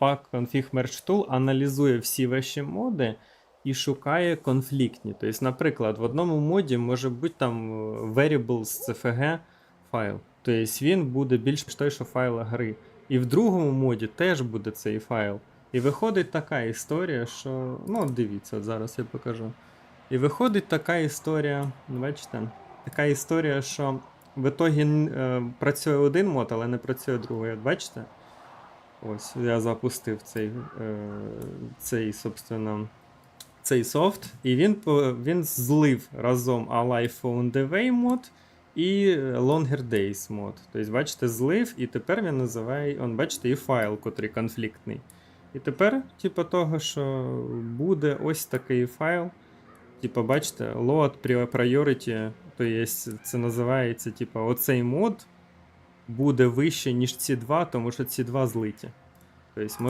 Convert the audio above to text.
pack config tool аналізує всі ваші моди і шукає конфліктні. Тобто, наприклад, в одному моді може бути там е, variables CFG файл. Тобто він буде більш той, що файл гри. І в другому моді теж буде цей файл. І виходить така історія, що. Ну, дивіться, от зараз я покажу. І виходить така історія, бачите, така історія, що в ітогі е, працює один мод, але не працює другий. От бачите? Ось, я запустив цей, е, цей, собственно, цей софт, і він, він злив разом Alive on the Way мод і Longer Days мод. Тобто, бачите, злив, і тепер він називає, он, бачите, і файл, котрий конфліктний. І тепер, типу того, що буде ось такий файл. Типу, бачите, load pri- priority, то є, це називається, типу, оцей мод буде вище, ніж ці два, тому що ці два злиті. Тобто